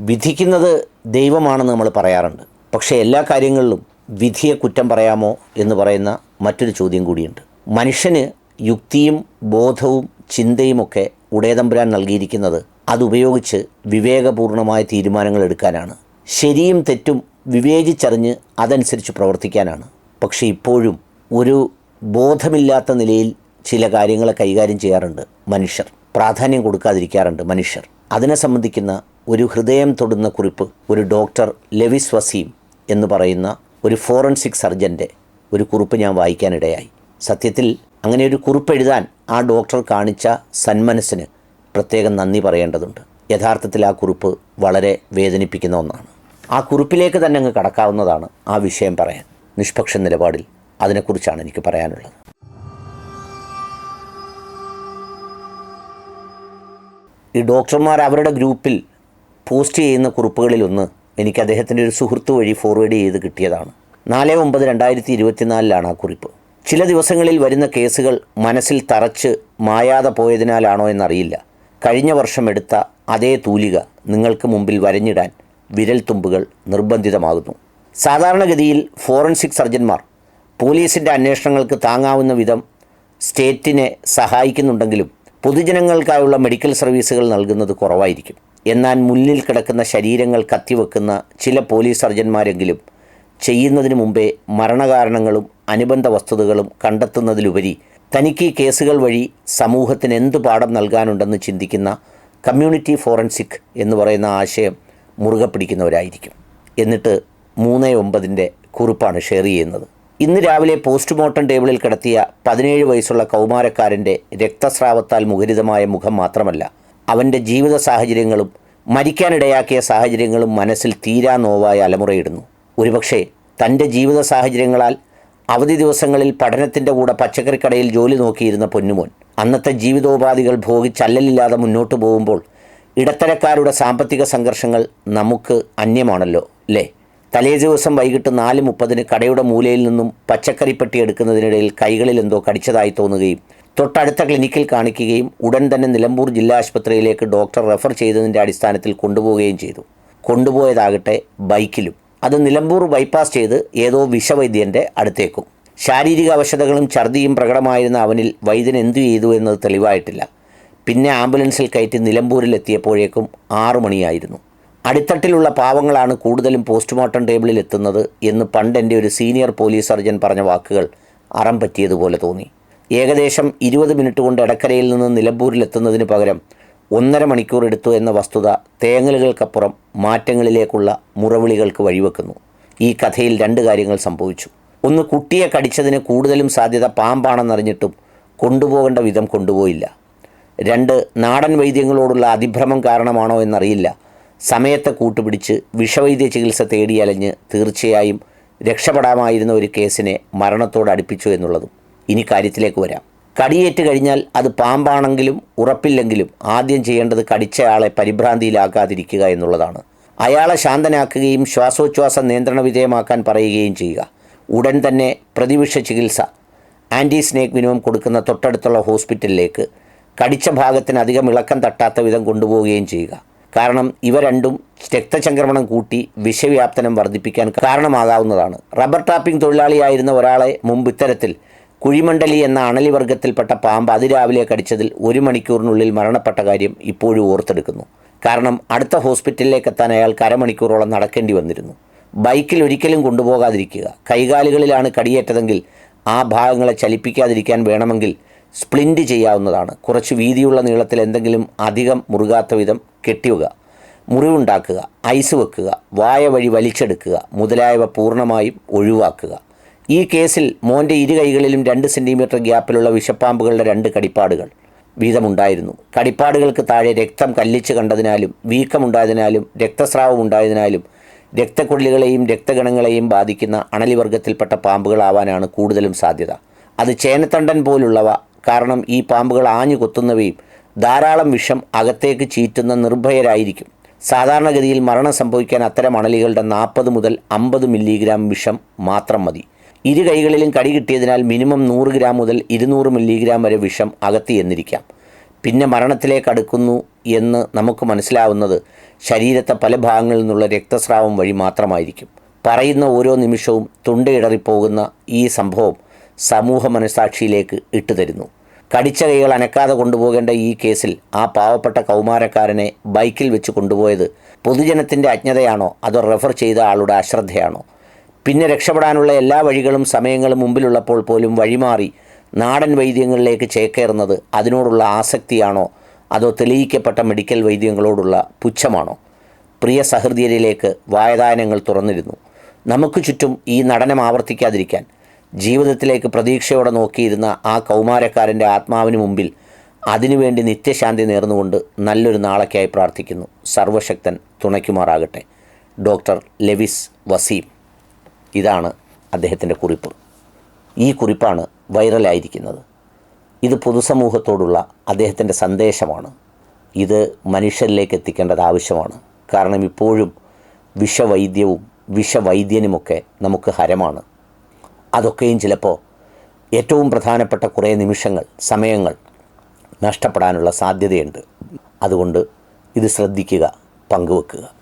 വിധിക്കുന്നത് ദൈവമാണെന്ന് നമ്മൾ പറയാറുണ്ട്. പക്ഷേ എല്ലാ കാര്യങ്ങളിലും വിധിയെ കുറ്റം പറയാമോ എന്ന് പറയുന്ന മറ്റൊരു ചോദ്യം കൂടിയുണ്ട്. മനുഷ്യന് യുക്തിയും ബോധവും ചിന്തയുമൊക്കെ ഉടയതമ്പുരാൻ നൽകിയിരിക്കുന്നത് അതുപയോഗിച്ച് വിവേകപൂർണമായ തീരുമാനങ്ങൾ എടുക്കാനാണ്. ശരിയും തെറ്റും വിവേചിച്ചറിഞ്ഞ് അതനുസരിച്ച് പ്രവർത്തിക്കാനാണ്. പക്ഷേ ഇപ്പോഴും ഒരു ബോധമില്ലാത്ത നിലയിൽ ചില കാര്യങ്ങളെ കൈകാര്യം ചെയ്യാറുണ്ട് മനുഷ്യർ. പ്രാധാന്യം കൊടുക്കാതിരിക്കാറുണ്ട് മനുഷ്യർ. അതിനെ സംബന്ധിക്കുന്ന ഒരു ഹൃദയം തൊടുന്ന കുറിപ്പ് ഒരു ഡോക്ടർ ലെവിസ് വസീം എന്ന് പറയുന്ന ഒരു ഫോറൻസിക് സർജന്റെ ഒരു കുറിപ്പ് ഞാൻ വായിക്കാനിടയായി. സത്യത്തിൽ അങ്ങനെ ഒരു കുറിപ്പ് എഴുതാൻ ആ ഡോക്ടർ കാണിച്ച സന്മനസ്സിന് പ്രത്യേകം നന്ദി പറയേണ്ടതുണ്ട്. യഥാർത്ഥത്തിൽ ആ കുറിപ്പ് വളരെ വേദനിപ്പിക്കുന്ന ഒന്നാണ്. ആ കുറിപ്പിലേക്ക് തന്നെ അങ്ങ് കടക്കാവുന്നതാണ് ആ വിഷയം പറയാൻ. നിഷ്പക്ഷ നിലപാടിൽ അതിനെക്കുറിച്ചാണ് എനിക്ക് പറയാനുള്ളത്. ഈ ഡോക്ടർമാർ അവരുടെ ഗ്രൂപ്പിൽ പോസ്റ്റ് ചെയ്യുന്ന കുറിപ്പുകളിലൊന്ന് എനിക്ക് അദ്ദേഹത്തിന്റെ ഒരു സുഹൃത്ത് വഴി ഫോർവേഡ് ചെയ്ത് കിട്ടിയതാണ്. നാല് ഒമ്പത് രണ്ടായിരത്തി ഇരുപത്തിനാലിലാണ് ആ കുറിപ്പ്. ചില ദിവസങ്ങളിൽ വരുന്ന കേസുകൾ മനസ്സിൽ തറച്ച് മായാതെ പോയതിനാലാണോ എന്നറിയില്ല. കഴിഞ്ഞ വർഷം എടുത്ത അതേ തൂലിക നിങ്ങൾക്ക് മുമ്പിൽ വരഞ്ഞിടാൻ വിരൽത്തുമ്പുകൾ നിർബന്ധിതമാകുന്നു. സാധാരണഗതിയിൽ ഫോറൻസിക് സർജന്മാർ പോലീസിന്റെ അന്വേഷണങ്ങൾക്ക് താങ്ങാവുന്ന വിധം സ്റ്റേറ്റിനെ സഹായിക്കുന്നുണ്ടെങ്കിലും പൊതുജനങ്ങൾക്കായുള്ള മെഡിക്കൽ സർവീസുകൾ നൽകുന്നത് കുറവായിരിക്കും. എന്നാൽ മുന്നിൽ കിടക്കുന്ന ശരീരങ്ങൾ കത്തിവെക്കുന്ന ചില പോലീസ് സർജന്മാരെങ്കിലും ചെയ്യുന്നതിന് മുമ്പേ മരണകാരണങ്ങളും അനുബന്ധ വസ്തുതകളും കണ്ടെത്തുന്നതിലുപരി തനിക്ക് ഈ കേസുകൾ വഴി സമൂഹത്തിന് എന്ത് പാഠം നൽകാനുണ്ടെന്ന് ചിന്തിക്കുന്ന കമ്മ്യൂണിറ്റി ഫോറൻസിക് എന്ന് പറയുന്ന ആശയം മുറുകെ പിടിക്കുന്നവരായിരിക്കും. എന്നിട്ട് മൂന്ന് ഒമ്പതിന്റെ കുറിപ്പാണ് ഷെയർ ചെയ്യുന്നത്. ഇന്ന് രാവിലെ പോസ്റ്റ്മോർട്ടം ടേബിളിൽ കിടത്തിയ പതിനേഴ് വയസ്സുള്ള കൗമാരക്കാരന്റെ രക്തസ്രാവത്താൽ മുഖരിതമായ മുഖം മാത്രമല്ല അവന്റെ ജീവിത സാഹചര്യങ്ങളും മരിക്കാനിടയാക്കിയ സാഹചര്യങ്ങളും മനസ്സിൽ തീരാ നോവായി അലമുറയിടുന്നു. ഒരുപക്ഷെ തന്റെ ജീവിത സാഹചര്യങ്ങളാൽ അവധി ദിവസങ്ങളിൽ പഠനത്തിന്റെ കൂടെ പച്ചക്കറിക്കടയിൽ ജോലി നോക്കിയിരുന്ന പൊന്നുമോൻ അന്നത്തെ ജീവിതോപാധികൾ ഭോഗിച്ചല്ലലില്ലാതെ മുന്നോട്ട് പോകുമ്പോൾ ഇടത്തരക്കാരുടെ സാമ്പത്തിക സംഘർഷങ്ങൾ നമുക്ക് അന്യമാണല്ലോ അല്ലേ തലേ ദിവസം വൈകിട്ട് നാല് മുപ്പതിന് കടയുടെ മൂലയിൽ നിന്നും പച്ചക്കറിപ്പെട്ടി എടുക്കുന്നതിനിടയിൽ കൈകളിൽ എന്തോ കടിച്ചതായി തോന്നുകയും തൊട്ടടുത്ത ക്ലിനിക്കിൽ കാണിക്കുകയും ഉടൻ തന്നെ നിലമ്പൂർ ജില്ലാ ആശുപത്രിയിലേക്ക് ഡോക്ടർ റെഫർ ചെയ്തതിന്റെ അടിസ്ഥാനത്തിൽ കൊണ്ടുപോവുകയും ചെയ്തു. കൊണ്ടുപോയതാകട്ടെ ബൈക്കിലും. അത് നിലമ്പൂർ ബൈപ്പാസ് ചെയ്ത് ഏതോ വിഷവൈദ്യന്റെ അടുത്തേക്കും. ശാരീരിക അവശതകളും ഛർദിയും പ്രകടമായിരുന്ന അവനിൽ വൈദ്യൻ എന്തു ചെയ്തു എന്നത് തെളിവായിട്ടില്ല. പിന്നെ ആംബുലൻസിൽ കയറ്റി നിലമ്പൂരിലെത്തിയപ്പോഴേക്കും ആറു മണിയായിരുന്നു. അടിത്തട്ടിലുള്ള പാവങ്ങളാണ് കൂടുതലും പോസ്റ്റ്മോർട്ടം ടേബിളിൽ എത്തുന്നത് എന്ന് പണ്ട് എന്റെ ഒരു സീനിയർ പോലീസ് സർജൻ പറഞ്ഞ വാക്കുകൾ അറം പറ്റിയതുപോലെ തോന്നി. ഏകദേശം ഇരുപത് മിനിറ്റ് കൊണ്ട് എടക്കരയിൽ നിന്ന് നിലമ്പൂരിലെത്തുന്നതിന് പകരം ഒന്നര മണിക്കൂർ എടുത്തു എന്ന വസ്തുത തേങ്ങലുകൾക്കപ്പുറം മാറ്റങ്ങളിലേക്കുള്ള മുറവിളികൾക്ക് വഴിവെക്കുന്നു. ഈ കഥയിൽ രണ്ട് കാര്യങ്ങൾ സംഭവിച്ചു. ഒന്ന് കുട്ടിയെ കടിച്ചതിന് കൂടുതലും സാധ്യത പാമ്പാണെന്നറിഞ്ഞിട്ടും കൊണ്ടുപോകേണ്ട വിധം കൊണ്ടുപോയില്ല. രണ്ട് നാടൻ വൈദ്യങ്ങളോടുള്ള അതിഭ്രമം കാരണമാണോ എന്നറിയില്ല. സമയത്തെ കൂട്ടുപിടിച്ച് വിഷവൈദ്യ ചികിത്സ തേടിയലഞ്ഞ് തീർച്ചയായും രക്ഷപ്പെടാമായിരുന്ന ഒരു കേസിനെ മരണത്തോട് അടുപ്പിച്ചു എന്നുള്ളതും ഇനി കാര്യത്തിലേക്ക് വരാം. കടിയേറ്റ് കഴിഞ്ഞാൽ അത് പാമ്പാണെങ്കിലും ഉറപ്പില്ലെങ്കിലും ആദ്യം ചെയ്യേണ്ടത് കടിച്ചയാളെ പരിഭ്രാന്തിയിലാക്കാതിരിക്കുക എന്നുള്ളതാണ്. അയാളെ ശാന്തനാക്കുകയും ശ്വാസോച്ഛ്വാസ നിയന്ത്രണ വിധേയമാക്കാൻ പറയുകയും ചെയ്യുക. ഉടൻ തന്നെ പ്രതിവിഷ ചികിത്സ ആന്റി സ്നേക് വിനോം കൊടുക്കുന്ന തൊട്ടടുത്തുള്ള ഹോസ്പിറ്റലിലേക്ക് കടിച്ച ഭാഗത്തിന് അധികം ഇളക്കം തട്ടാത്ത വിധം കൊണ്ടുപോവുകയും ചെയ്യുക. കാരണം ഇവ രണ്ടും രക്തചംക്രമണം കൂട്ടി വിഷവ്യാപ്തനം വർദ്ധിപ്പിക്കാൻ കാരണമാകാവുന്നതാണ്. റബ്ബർ ടാപ്പിംഗ് തൊഴിലാളിയായിരുന്ന ഒരാളെ മുമ്പ് ഇത്തരത്തിൽ കുഴിമണ്ഡലി എന്ന അണലി വർഗത്തിൽപ്പെട്ട പാമ്പ് അതിരാവിലെ കടിച്ചതിൽ ഒരു മണിക്കൂറിനുള്ളിൽ മരണപ്പെട്ട കാര്യം ഇപ്പോഴും ഓർത്തെടുക്കുന്നു. കാരണം അടുത്ത ഹോസ്പിറ്റലിലേക്ക് എത്താൻ അയാൾക്ക് അരമണിക്കൂറോളം നടക്കേണ്ടി വന്നിരുന്നു. ബൈക്കിൽ ഒരിക്കലും കൊണ്ടുപോകാതിരിക്കുക. കൈകാലുകളിലാണ് കടിയേറ്റതെങ്കിൽ ആ ഭാഗങ്ങളെ ചലിപ്പിക്കാതിരിക്കാൻ വേണമെങ്കിൽ സ്പ്ലിന്റ് ചെയ്യാവുന്നതാണ്. കുറച്ച് വീതിയുള്ള നീളത്തിൽ എന്തെങ്കിലും അധികം മുറുകാത്ത വിധം കെട്ടിയുക മുറിവുണ്ടാക്കുക ഐസ് വെക്കുക വായ വഴി വലിച്ചെടുക്കുക മുതലായവ പൂർണമായും ഒഴിവാക്കുക. ഈ കേസിൽ മോന്റെ ഇരു കൈകളിലും രണ്ട് സെന്റിമീറ്റർ ഗ്യാപ്പിലുള്ള വിഷപ്പാമ്പുകളുടെ രണ്ട് കടിപ്പാടുകൾ വീതമുണ്ടായിരുന്നു. കടിപ്പാടുകൾക്ക് താഴെ രക്തം കല്ലിച്ച് കണ്ടതിനാലും വീക്കമുണ്ടായതിനാലും രക്തസ്രാവം ഉണ്ടായതിനാലും രക്തക്കുള്ളികളെയും രക്തഗണങ്ങളെയും ബാധിക്കുന്ന അണലിവർഗത്തിൽപ്പെട്ട പാമ്പുകളാവാനാണ് കൂടുതലും സാധ്യത. അത് ചേനത്തണ്ടൻ പോലുള്ളവ കാരണം ഈ പാമ്പുകൾ ആഞ്ഞു കൊത്തുന്നവയും ധാരാളം വിഷം അകത്തേക്ക് ചീറ്റുന്ന നിർഭയരായിരിക്കും. സാധാരണഗതിയിൽ മരണം സംഭവിക്കാൻ അത്തരം അണലികളുടെ നാൽപ്പത് മുതൽ അമ്പത് മില്ലിഗ്രാം വിഷം മാത്രം മതി. ഇരു കൈകളിലും കടി കിട്ടിയതിനാൽ മിനിമം നൂറ് ഗ്രാം മുതൽ ഇരുന്നൂറ് മില്ലിഗ്രാം വരെ വിഷം അകത്തി എന്നിരിക്കാം. പിന്നെ മരണത്തിലേക്ക് അടുക്കുന്നു എന്ന് നമുക്ക് മനസ്സിലാവുന്നത് ശരീരത്തെ പല ഭാഗങ്ങളിൽ നിന്നുള്ള രക്തസ്രാവം വഴി മാത്രമായിരിക്കും. പറയുന്ന ഓരോ നിമിഷവും തുണ്ടയിടറിപ്പോകുന്ന ഈ സംഭവം സമൂഹ മനസാക്ഷിയിലേക്ക് ഇട്ടുതരുന്നു കടിച്ച കൈകൾ അനക്കാതെ കൊണ്ടുപോകേണ്ട ഈ കേസിൽ ആ പാവപ്പെട്ട കൗമാരക്കാരനെ ബൈക്കിൽ വെച്ച് കൊണ്ടുപോയത് പൊതുജനത്തിന്റെ അജ്ഞതയാണോ? അതോ റെഫർ ചെയ്ത ആളുടെ അശ്രദ്ധയാണോ? പിന്നെ രക്ഷപ്പെടാനുള്ള എല്ലാ വഴികളും സമയങ്ങളും മുമ്പിലുള്ളപ്പോൾ പോലും വഴിമാറി നാടൻ വൈദ്യങ്ങളിലേക്ക് ചേക്കേറുന്നത് അതിനോടുള്ള ആസക്തിയാണോ? അതോ തെളിയിക്കപ്പെട്ട മെഡിക്കൽ വൈദ്യങ്ങളോടുള്ള പുച്ഛമാണോ? പ്രിയ സഹൃദയരിലേക്ക് വായതായനങ്ങൾ തുറന്നിരുന്നു. നമുക്ക് ചുറ്റും ഈ നടനം ആവർത്തിക്കാതിരിക്കാൻ ജീവിതത്തിലേക്ക് പ്രതീക്ഷയോടെ നോക്കിയിരുന്ന ആ കൗമാരക്കാരന്റെ ആത്മാവിന് മുമ്പിൽ അതിനുവേണ്ടി നിത്യശാന്തി നേർന്നുകൊണ്ട് നല്ലൊരു നാളേക്കായി പ്രാർത്ഥിക്കുന്നു. സർവശക്തൻ തുണയ്ക്കുമാറാകട്ടെ. Doctor Lewis Waseem. ഇതാണ് അദ്ദേഹത്തിന്റെ കുറിപ്പ്. ഈ കുറിപ്പാണ് വൈറലായിരിക്കുന്നത്. ഇത് പൊതുസമൂഹത്തോടുള്ള അദ്ദേഹത്തിന്റെ സന്ദേശമാണ്. ഇത് മനുഷ്യരിലേക്ക് എത്തിക്കേണ്ടത് ആവശ്യമാണ്. കാരണം ഇപ്പോഴും വിഷവൈദ്യവും വിഷവൈദ്യനുമൊക്കെ നമുക്ക് ഹരമാണ്. അതൊക്കെയും ചിലപ്പോൾ ഏറ്റവും പ്രധാനപ്പെട്ട കുറേ നിമിഷങ്ങൾ സമയങ്ങൾ നഷ്ടപ്പെടാനുള്ള സാധ്യതയുണ്ട്. അതുകൊണ്ട് ഇത് ശ്രദ്ധിക്കുക പങ്കുവെക്കുക.